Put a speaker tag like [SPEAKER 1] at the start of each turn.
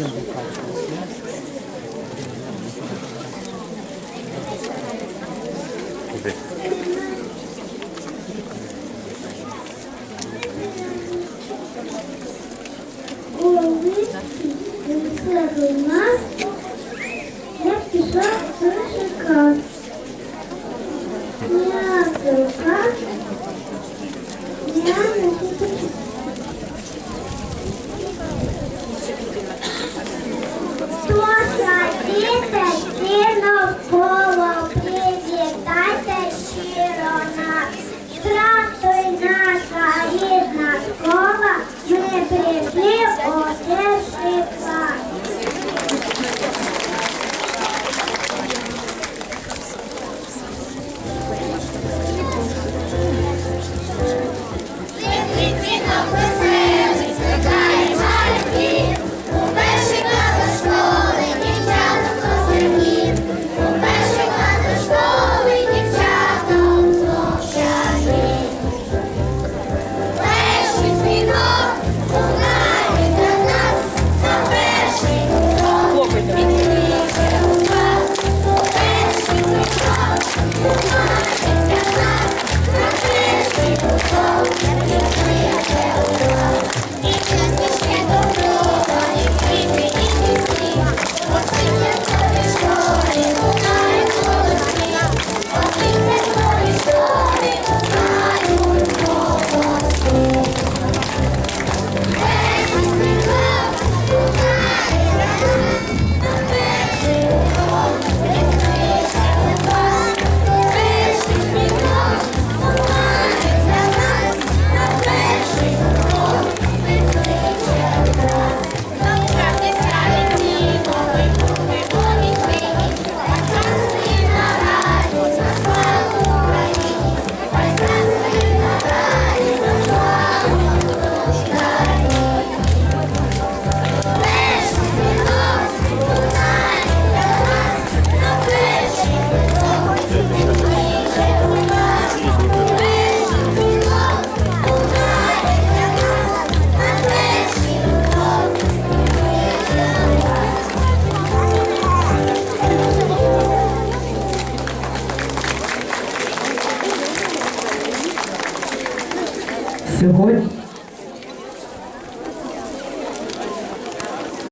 [SPEAKER 1] Evet.
[SPEAKER 2] Sığdırmaz. Hep güzel çıkar. Biraz çıkar. Biraz çıkar.
[SPEAKER 3] Сьогодні.